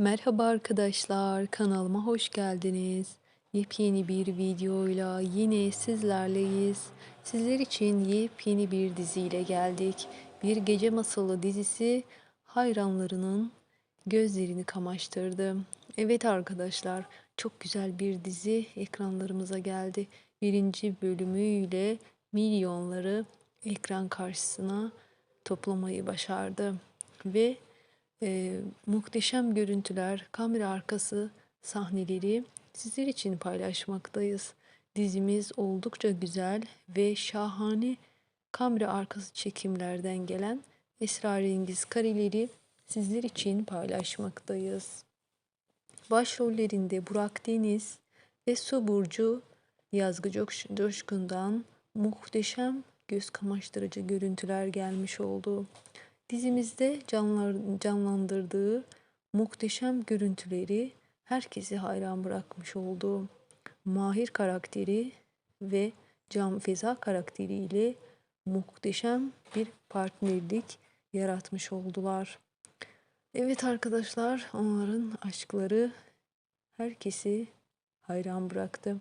Merhaba arkadaşlar, kanalıma hoş geldiniz. Yepyeni bir videoyla yine sizlerleyiz. Sizler için yepyeni bir diziyle geldik. Bir gece masalı dizisi hayranlarının gözlerini kamaştırdı. Evet arkadaşlar, çok güzel bir dizi ekranlarımıza geldi. Birinci bölümüyle milyonları ekran karşısına toplamayı başardı. Ve Eee, muhteşem görüntüler, kamera arkası sahneleri sizler için paylaşmaktayız. Dizimiz oldukça güzel ve şahane kamera arkası çekimlerden gelen esrarengiz kareleri sizler için paylaşmaktayız. Başrollerinde Burak Deniz ve Su Burcu Yazgı Coş- Coşkun'dan muhteşem göz kamaştırıcı görüntüler gelmiş oldu. Dizimizde canlandırdığı muhteşem görüntüleri herkesi hayran bırakmış oldu. Mahir karakteri ve Can Feza karakteriyle muhteşem bir partnerlik yaratmış oldular. Evet arkadaşlar, onların aşkları herkesi hayran bıraktı.